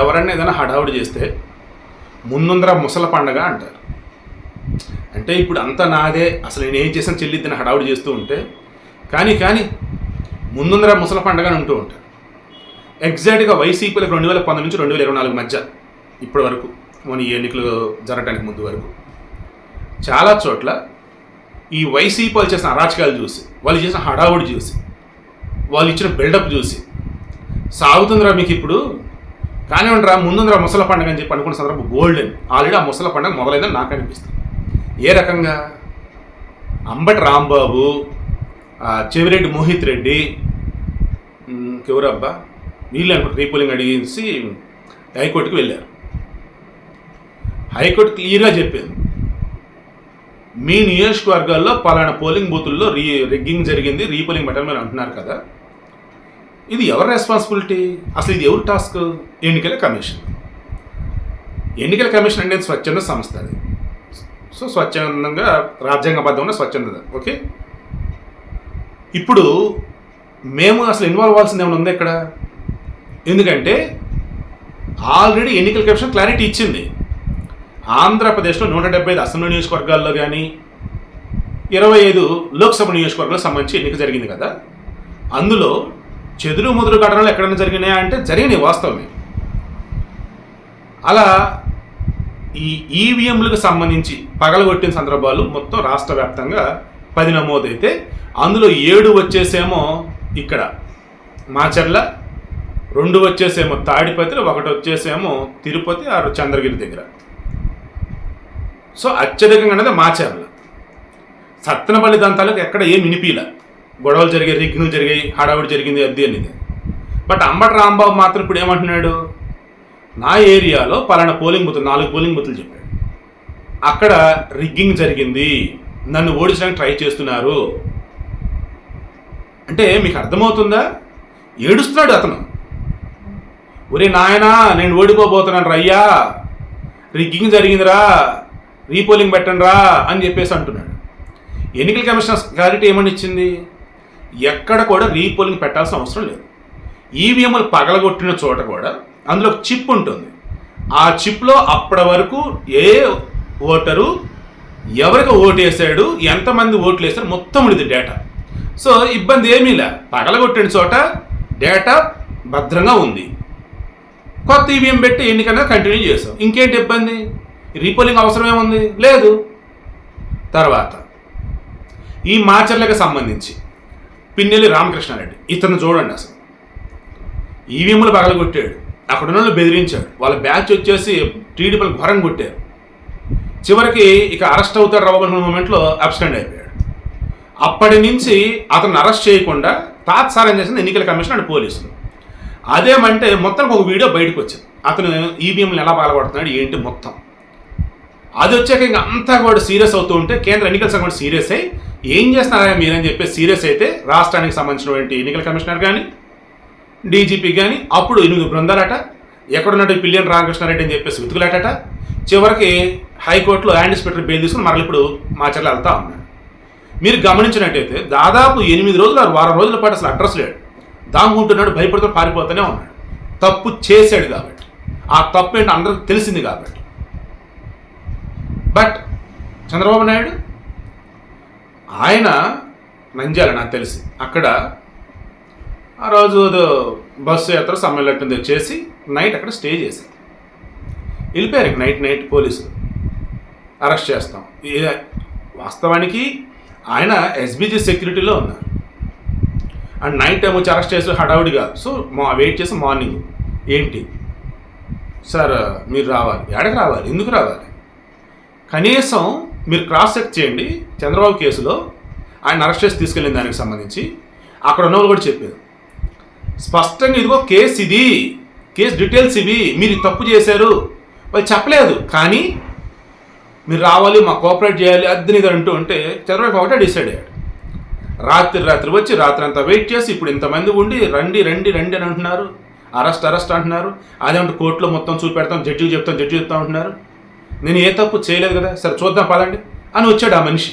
ఎవరన్నా ఏదైనా హడావుడి చేస్తే ముందుందర ముసల పండగ అంటారు. అంటే ఇప్పుడు అంతా నాదే అసలు నేను ఏం చేసినా చెల్లిద్దని హడావుడి చేస్తూ ఉంటే కానీ కానీ ముందుందర ముసల పండగ అని ఉంటూ ఉంటారు. ఎగ్జాక్ట్గా వైసీపీలకు రెండు వేల పంతొమ్మిది నుంచి రెండు వేల ఇరవై నాలుగు మధ్య ఇప్పటి వరకు మన ఈ ఎన్నికలు జరగడానికి ముందు వరకు చాలా చోట్ల ఈ వైసీపీ వాళ్ళు చేసిన అరాచకాలు చూసి వాళ్ళు చేసిన హడావుడి చూసి వాళ్ళు ఇచ్చిన బిల్డప్ చూసి సాగుతుందిరా మీకు ఇప్పుడు కానివ్వండిరా ముందుందిరా ముసల పండుగ అని చెప్పి అనుకున్న సందర్భం గోల్డెన్ ఆల్రెడీ ఆ ముసల పండుగ మొదలైందని నాకు అనిపిస్తుంది. ఏ రకంగా? అంబటి రాంబాబు చెవిరెడ్డి మోహిత్ రెడ్డి ఉమ్, ఇంకెవరబ్బా? వీళ్ళు అనుకుంటారు రీపోలింగ్ అడిగించి హైకోర్టుకి వెళ్ళారు. హైకోర్టు క్లియర్గా చెప్పింది మీ నియోజకవర్గాల్లో పలానా పోలింగ్ బూతుల్లో రీ రిగ్గింగ్ జరిగింది రీపోలింగ్ పెట్టాలని మీరు అంటున్నారు కదా. ఇది ఎవరి రెస్పాన్సిబిలిటీ అసలు ఇది ఎవరి టాస్క్ ఎన్నికల కమిషన్. ఎన్నికల కమిషన్ అనేది స్వచ్ఛంద సంస్థ అది. సో స్వచ్ఛందంగా రాజ్యాంగబద్ధమైన స్వచ్ఛందత ఓకే? ఇప్పుడు మేము అసలు ఇన్వాల్వ్ అవ్వాల్సింది ఏమైనా ఉందా ఇక్కడ? ఎందుకంటే ఆల్రెడీ ఎన్నికల కమిషన్ క్లారిటీ ఇచ్చింది. ఆంధ్రప్రదేశ్లో నూట డెబ్బై ఐదు అసెంబ్లీ నియోజకవర్గాల్లో కానీ ఇరవై ఐదు లోక్సభ నియోజకవర్గాలకు సంబంధించి ఎన్నిక జరిగింది కదా. అందులో చెదురు ముదురు ఘటనలు ఎక్కడైనా జరిగినాయా అంటే జరిగినాయి వాస్తవమే. అలా ఈ ఈవీఎంలకు సంబంధించి పగలగొట్టిన సందర్భాలు మొత్తం రాష్ట్ర వ్యాప్తంగా పది నమోదైతే అందులో ఏడు వచ్చేసేమో ఇక్కడ మాచర్ల రెండు వచ్చేసేమో తాడిపత్రి ఒకటి వచ్చేసేమో తిరుపతి ఆరు చంద్రగిరి దగ్గర. సో అత్యధికంగా అనేది మాచర్ల. సత్తనపల్లి దంతాలకు ఎక్కడ ఏం వినిపిలా గొడవలు జరిగాయి రిగ్ను జరిగాయి హడావుడి జరిగింది అది అనేది బట్ అంబటి రాంబాబు మాత్రం ఇప్పుడు ఏమంటున్నాడు? నా ఏరియాలో పలానా పోలింగ్ బూతులు నాలుగు పోలింగ్ బూతులు చెప్పాడు. అక్కడ రిగ్గింగ్ జరిగింది. నన్ను ఓడించడానికి ట్రై చేస్తున్నారు. అంటే మీకు అర్థమవుతుందా? ఏడుస్తున్నాడు అతను. ఒరే నాయనా నేను ఓడిపోబోతున్నాను రయ్యా. రిగ్గింగ్ జరిగిందిరా. రీపోలింగ్ పెట్టండి రా అని చెప్పేసి అంటున్నాడు. ఎన్నికల కమిషన్ క్లారిటీ ఏమని ఇచ్చింది? ఎక్కడ కూడా రీపోలింగ్ పెట్టాల్సిన అవసరం లేదు. ఈవీఎంలు పగలగొట్టిన చోట కూడా అందులో ఒక చిప్ ఉంటుంది. ఆ చిప్లో అప్పటి వరకు ఏ ఓటరు ఎవరికి ఓటు వేసాడు ఎంతమంది ఓట్లు వేసారు మొత్తం ఉంది డేటా. సో ఇబ్బంది ఏమీ లే. పగలగొట్టిన చోట డేటా భద్రంగా ఉంది. కొత్త ఈవీఎం పెట్టి ఎన్నికన్నా కంటిన్యూ చేసాం. ఇంకేంటి ఇబ్బంది? రీపోలింగ్ అవసరం ఏముంది లేదు. తర్వాత ఈ మాచర్లకు సంబంధించి పిన్నెల్లి రామకృష్ణారెడ్డి. ఇతను చూడండి అసలు. ఈవీఎంలు పగలగొట్టాడు. అక్కడ ఉన్న బెదిరించాడు వాళ్ళ బ్యాచ్ వచ్చేసి టీడీపీలు ఘోరం కొట్టారు. చివరికి ఇక అరెస్ట్ అవుతాడు రాబోతున్న మూమెంట్లో అబ్స్టెండ్ అయిపోయాడు. అప్పటి నుంచి అతను అరెస్ట్ చేయకుండా తాత్సారం చేసింది ఎన్నికల కమిషన్ అండ్ పోలీసులు. అదేమంటే మొత్తం ఒక వీడియో బయటకు వచ్చింది. అతను ఈవీఎంలు ఎలా పాల్గొడుతున్నాడు ఏంటి మొత్తం? అది వచ్చాక ఇంకా అంతా కూడా సీరియస్ అవుతూ ఉంటే కేంద్ర ఎన్నికల సంఘం కూడా సీరియస్ అయ్యి ఏం చేస్తున్నారా మీరని చెప్పి సీరియస్ అయితే రాష్ట్రానికి సంబంధించినటువంటి ఎన్నికల కమిషనర్ కానీ డీజీపీ కానీ అప్పుడు ఎనిమిది బృందాలట ఎక్కడున్నట్టు పిల్లియన్ రామకృష్ణారెడ్డి అని చెప్పేసి వెతుకులాటట చివరికి హైకోర్టులో యాండ్ ఇన్స్పెక్టర్ బెయిల్ తీసుకుని మరల ఇప్పుడు మాచర్ల వెళ్తా ఉన్నాడు మీరు గమనించినట్టయితే దాదాపు ఎనిమిది రోజులు వారం రోజుల పాటు అసలు అడ్రస్ లేడు దాముకుంటున్నాడు భయపడుతూ పారిపోతూనే ఉన్నాడు. తప్పు చేశాడు కాబట్టి. ఆ తప్పు ఏంటో అందరికి తెలిసింది కాబట్టి. బట్ చంద్రబాబు నాయుడు ఆయన నంజాల నాకు తెలిసి. అక్కడ ఆ రోజు బస్సు యాత్ర సమ్మెలట్టుంది చేసి నైట్ అక్కడ స్టే చేశారు. వెళ్ళిపోయారు నైట్ నైట్ పోలీసులు. అరెస్ట్ చేస్తాం. వాస్తవానికి ఆయన ఎస్బీజీ సెక్యూరిటీలో ఉన్నారు. అండ్ నైట్ టైం వచ్చి అరెస్ట్ చేసి హడావుడి కాదు. సో మా వెయిట్ చేసి మార్నింగ్. ఏంటి? సార్ మీరు రావాలి. ఎక్కడికి రావాలి? ఎందుకు రావాలి? కనీసం మీరు క్రాస్ చెక్ చేయండి చంద్రబాబు కేసులో ఆయన అరెస్ట్ చేసి తీసుకెళ్ళిన దానికి సంబంధించి. అక్కడ ఉన్న వాళ్ళు కూడా చెప్పారు. స్పష్టంగా ఇదిగో కేసు ఇది. కేసు డీటెయిల్స్ ఇవి. మీరు తప్పు చేశారు. వాళ్ళు చెప్పలేదు. కానీ మీరు రావాలి మా కోఆపరేట్ చేయాలి అది అంటూ ఉంటే చంద్రబాబు ఒకటే డిసైడ్ అయ్యాడు. రాత్రి రాత్రి వచ్చి రాత్రి అంతా వెయిట్ చేసి ఇప్పుడు ఇంతమంది ఉండి రండి రండి రండి అని అంటున్నారు. అరెస్ట్ అరెస్ట్ అంటున్నారు. అదేమంటే కోర్టులో మొత్తం చూపెడతాం జడ్జికి చెప్తాం జడ్జి చెప్తాం అంటున్నారు. నేను ఏ తప్పు చేయలేదు కదా? సరే చూద్దాం పదండి. అని వచ్చాడు ఆ మనిషి.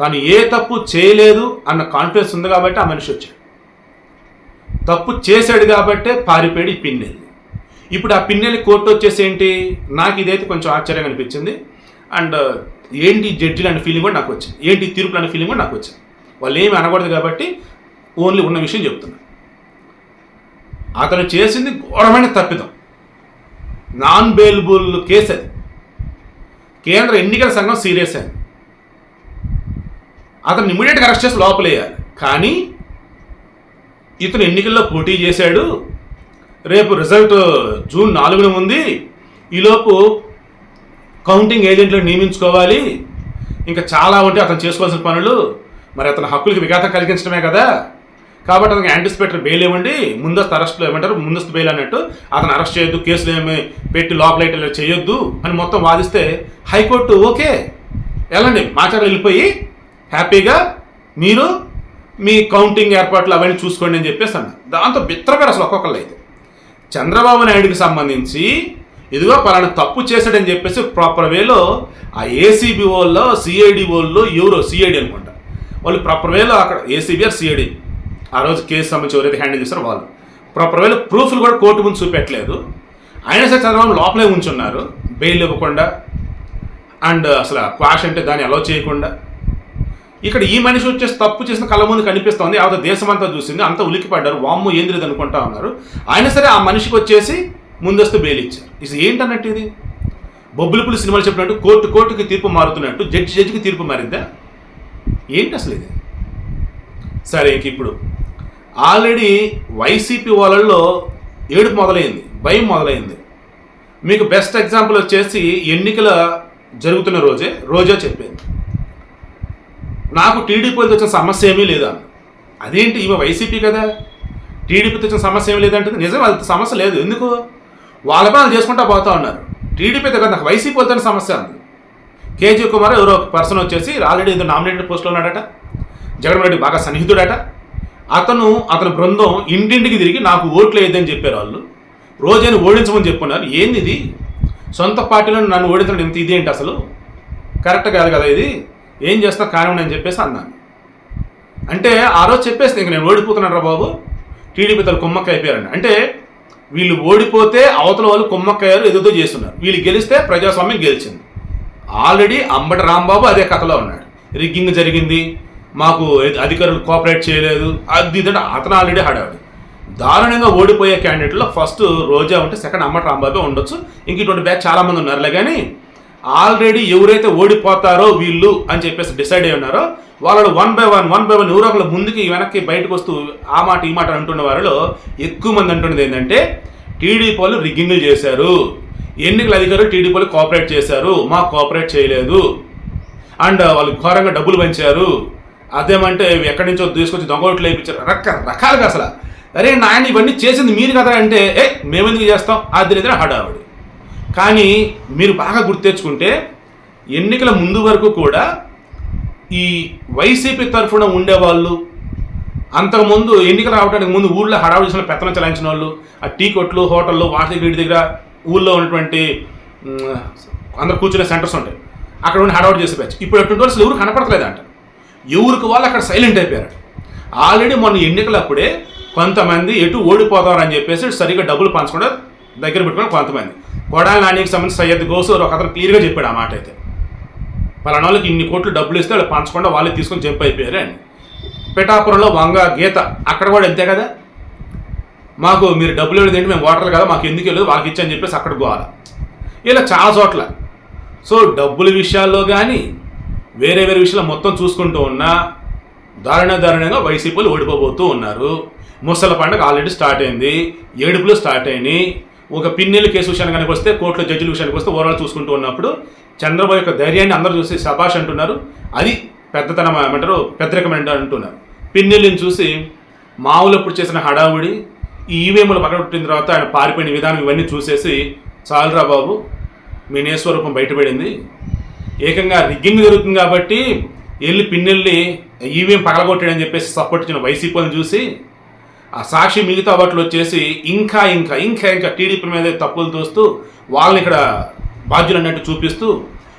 తాను ఏ తప్పు చేయలేదు అన్న కాన్ఫిడెన్స్ ఉంది కాబట్టి ఆ మనిషి వచ్చాడు. తప్పు చేశాడు కాబట్టే పారిపోయాడు ఈ పిన్నెల్ని ఇప్పుడు ఆ పిన్నెల్ని కోర్టు వచ్చేసి ఏంటి? నాకు ఇదైతే కొంచెం ఆశ్చర్యంగా అనిపించింది. అండ్ ఏంటి జడ్జిలు అనే ఫీలింగ్ కూడా నాకు వచ్చింది. ఏంటి తీర్పులు అనే ఫీలింగ్ కూడా నాకు వచ్చింది. వాళ్ళు ఏమి అనకూడదు కాబట్టి ఓన్లీ ఉన్న విషయం చెప్తున్నా. అతను చేసింది ఘోరమైన తప్పిదం. నాన్ బెయిలబుల్ కేసు అది. కేంద్ర ఎన్నికల సంఘం సీరియస్ అయింది. అతను ఇమీడియట్గా అరెస్ట్ చేసి లోపలేయాలి కానీ ఇతను ఎన్నికల్లో పోటీ చేశాడు. రేపు రిజల్ట్ జూన్ నాలుగున ఉంది. ఈలోపు కౌంటింగ్ ఏజెంట్లను నియమించుకోవాలి. ఇంకా చాలా ఉంటే అతను చేసుకోవాల్సిన పనులు. మరి అతని హక్కులకి విఘాతం కలిగించడమే కదా. కాబట్టి అతనికి యాంటిసిపేటరీ బెయిల్ ఇవ్వండి ముందస్తు అరెస్ట్లో ఏమంటారు? ముందస్తు బెయిల్ అన్నట్టు అతను అరెస్ట్ చేయొద్దు కేసులు ఏమి పెట్టి లోపల చేయొద్దు అని మొత్తం వాదిస్తే హైకోర్టు ఓకే. వెళ్ళండి మాచారం వెళ్ళిపోయి హ్యాపీగా మీరు మీ కౌంటింగ్ ఏర్పాట్లు అవన్నీ చూసుకోండి అని చెప్పేసి అన్న దాంతో బిత్రగారు అసలు ఒక్కొక్కళ్ళు అయితే. చంద్రబాబు నాయుడుకి సంబంధించి ఇదిగో పలానా తప్పు చేశాడని చెప్పేసి ప్రాపర్ వేలో ఆ ఏసీబీ వాళ్ళు సిఐడి వాళ్ళు ఎవరో సిఐడి అనుకుంటా. వాళ్ళు ప్రాపర్ వేలో అక్కడ ఏసీబీ ఆర్ సిఐడి ఆ రోజు కేసు సంబంధించి ఎవరైతే హ్యాండిల్ చేస్తారో వాళ్ళు. ప్రాపర్ ప్రూఫ్లు కూడా కోర్టు ముందు చూపెట్టలేదు. అయినా సరే చంద్రబాబు లోపలే ఉంచున్నారు. బెయిల్ ఇవ్వకుండా అండ్ అసలు క్వాష్ అంటే దాన్ని అలౌ చేయకుండా. ఇక్కడ ఈ మనిషి వచ్చేసి తప్పు చేసిన కళ్ళ ముందు కనిపిస్తోంది. దేశం దేశమంతా చూసింది. అంతా ఉలికిపడ్డారు వామ్ము ఏంది లేదు అనుకుంటా ఉన్నారు. అయినా సరే ఆ మనిషికి వచ్చేసి ముందస్తు బెయిల్ ఇచ్చారు. ఇది ఏంటన్నట్టు ఇది? బొబ్బులిపులి సినిమాలు చెప్పినట్టు కోర్టు కోర్టుకి తీర్పు మారుతున్నట్టు జడ్జి జడ్జికి తీర్పు మారిందా? ఏంటి అసలు ఇది? సరే ఇంక ఇప్పుడు ఆల్రెడీ వైసీపీ వాళ్ళల్లో ఏడుపు మొదలైంది భయం మొదలైంది. మీకు బెస్ట్ ఎగ్జాంపుల్ వచ్చేసి ఎన్నికల జరుగుతున్న రోజే రోజా చెప్పింది. నాకు టీడీపీతో వచ్చిన సమస్య ఏమీ లేదా? అదేంటి ఈమె వైసీపీ కదా? టీడీపీతో వచ్చిన సమస్య ఏమీ లేదంటే నిజం అది సమస్య లేదు. ఎందుకు? వాళ్ళ పనులు చేసుకుంటా పోతా ఉన్నారు. టీడీపీతో కదా నాకు వైసీపీ వెళ్తున్న సమస్య ఉంది. కేజీ కుమార్ ఎవరో పర్సన్ వచ్చేసి ఆల్రెడీ ఏదో నామినేటెడ్ పోస్ట్లో ఉన్నాడట. జగన్మోహన్ రెడ్డి బాగా సన్నిహితుడట. అతను అతని బృందం ఇంటింటికి తిరిగి నాకు ఓట్లు వేయద్దని చెప్పారు వాళ్ళు. రోజైనా ఓడించమని చెప్పున్నారు. ఏంది ఇది సొంత పార్టీలో నన్ను ఓడించడం ఎంత ఇది ఏంటి అసలు? కరెక్ట్ కాదు కదా ఇది? ఏం చేస్తా కానివ్వండి అని చెప్పేసి అన్నాను. అంటే ఆ రోజు చెప్పేస్తే ఇంక నేను ఓడిపోతున్నాను రా బాబు. టీడీపీ తల కుమ్మక్క అయిపోయారండి అంటే వీళ్ళు ఓడిపోతే అవతల వాళ్ళు కుమ్మక్కయ్యారు ఎదుగుతూ చేస్తున్నారు. వీళ్ళు గెలిస్తే ప్రజాస్వామ్యం గెలిచింది. ఆల్రెడీ అంబటి రాంబాబు అదే కథలో ఉన్నాడు. రిగ్గింగ్ జరిగింది. మాకు అధికారులు కోఆపరేట్ చేయలేదు. అది ఇది అతను ఆల్రెడీ హడావిడి. దారుణంగా ఓడిపోయే క్యాండిడేట్లో ఫస్ట్ రోజా ఉంటే సెకండ్ అంబటి రాంబాబే ఉండొచ్చు. ఇంక ఇటువంటి బ్యాచ్ చాలామంది ఉన్నారులే కానీ ఆల్రెడీ ఎవరైతే ఓడిపోతారో వీళ్ళు అని చెప్పేసి డిసైడ్ అయి ఉన్నారో వాళ్ళు one by one one by one ఎవరో ముందుకి వెనక్కి బయటకు వస్తూ ఆ మాట ఈ మాట అంటున్న వారిలో ఎక్కువ మంది అంటున్నది ఏంటంటే టీడీపీ వాళ్ళు రిగ్గింగ్లు చేశారు. ఎన్నికల అధికారులు టీడీపీ వాళ్ళు కోఆపరేట్ చేశారు. మాకు కోఆపరేట్ చేయలేదు. అండ్ వాళ్ళు ఘోరంగా డబ్బులు పంచారు. అదేమంటే ఎక్కడి నుంచో తీసుకొచ్చి దొంగోట్లు వేయించారు రకరకాలుగా అసలు. అరే నాయన ఇవన్నీ చేసింది మీరు కదా అంటే ఏ మేమెందుకు చేస్తాం? అది నిద్ర హడావిడి. కానీ మీరు బాగా గుర్తెచ్చుకుంటే ఎన్నికల ముందు వరకు కూడా ఈ వైసీపీ తరఫున ఉండేవాళ్ళు అంతకుముందు ఎన్నికలు రావడానికి ముందు ఊళ్ళో హడావుడి చేసిన పెత్తనం చలాయించిన వాళ్ళు ఆ టీ కొట్లు హోటళ్ళు వాటి దగ్గర వీటి దగ్గర ఊళ్ళో ఉన్నటువంటి అందరు కూర్చునే సెంటర్స్ ఉంటాయి. అక్కడ ఉండి హడావుడి చేసే బ్యాచ్. ఇప్పుడు ఎటువంటి వాళ్ళు అసలు ఎవరు కనపడలేదంట ఎవరికి వాళ్ళు అక్కడ సైలెంట్ అయిపోయారు ఆల్రెడీ మొన్న ఎన్నికలప్పుడే కొంతమంది ఎటు ఓడిపోతారని చెప్పేసి సరిగ్గా డబ్బులు పంచకుండా దగ్గర పెట్టుకుని కొంతమంది. కొడాలి నానికి సంబంధించి సయ్యద్ గోసు ఒక అతను క్లియర్గా చెప్పాడు ఆ మాట అయితే. పలానా వాళ్ళకి ఇన్ని కోట్లు డబ్బులు ఇస్తే వాళ్ళు పంచకుండా వాళ్ళే తీసుకొని జంప్ అయిపోయారు అని. పిఠాపురంలో వంగ గీత అక్కడ కూడా అంతే కదా? మాకు మీరు డబ్బులు ఇవ్వలేదు మేము ఓటర్లు కదా మాకు ఎందుకు వెళ్ళదు వాళ్ళకి ఇచ్చని చెప్పేసి అక్కడ పోవాలి ఇలా చాలా చోట్ల. సో డబ్బుల విషయాల్లో కానీ వేరే వేరే విషయాలు మొత్తం చూసుకుంటూ ఉన్నా దారుణ దారుణంగా వైసీపీలు ఓడిపోబోతూ ఉన్నారు. ముసల పండుగ ఆల్రెడీ స్టార్ట్ అయింది. ఏడుపులు స్టార్ట్ అయినాయి. ఒక పిన్నెలు కేసు విషయానికి వస్తే కోర్టులో జడ్జిల విషయానికి వస్తే ఓవరాల్ చూసుకుంటూ ఉన్నప్పుడు చంద్రబాబు యొక్క ధైర్యాన్ని అందరూ చూసి సభాష్ అంటున్నారు. అది పెద్దతనం ఏమంటారు? పెద్దరికమైన అంటున్నారు. పిన్నెల్లిని చూసి మామూలప్పుడు చేసిన హడావుడి ఈ ఈవీఎంలు పక్కన పెట్టిన తర్వాత ఆయన పారిపోయిన విధానం ఇవన్నీ చూసేసి చాలురా బాబు మీ నేస్వరూపం బయటపడింది. ఏకంగా రిగ్గింగ్ జరుగుతుంది కాబట్టి వెళ్ళి పిన్నెల్లి ఈవీఎం పగలగొట్టాడని చెప్పేసి సపోర్ట్ ఇచ్చిన వైసీపీని చూసి ఆ సాక్షి మిగతా వాటిలో వచ్చేసి ఇంకా ఇంకా ఇంకా ఇంకా టీడీపీ మీద తప్పులు తోస్తూ వాళ్ళని ఇక్కడ బాధ్యులు అన్నట్టు చూపిస్తూ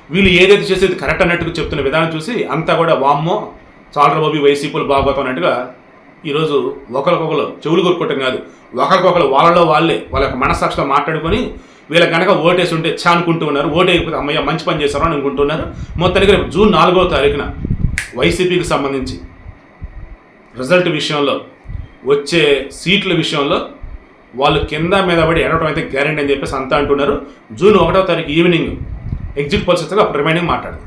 వీళ్ళు ఏదైతే చేసేది కరెక్ట్ అన్నట్టుగా చెప్తున్న విధానం చూసి అంతా కూడా వామ్మో చాలరా వైసీపీలు బాగోతాం అన్నట్టుగా ఈరోజు ఒకరికొకరు చెవులు కొట్టుకోవటం కాదు ఒకరికొకరు వాళ్ళలో వాళ్ళే వాళ్ళ యొక్క మనస్సాక్షితో మాట్లాడుకొని వీళ్ళ కనుక ఓటేసి ఉంటే చా అనుకుంటూ ఉన్నారు ఓటేయకపోతే అమ్మయ్య మంచి పని చేశారు అని అనుకుంటున్నారు. మొత్తానికి రేపు జూన్ నాలుగో తారీఖున వైసీపీకి సంబంధించి రిజల్ట్ విషయంలో వచ్చే సీట్ల విషయంలో వాళ్ళు కింద మీద పడి ఎడవడం అయితే గ్యారెంటీ అని చెప్పేసి అంతా అంటున్నారు. జూన్ ఒకటో తారీఖు ఈవినింగ్ ఎగ్జిట్ పాలసీ అప్పుడు రిమైనింగ్ మాట్లాడదు.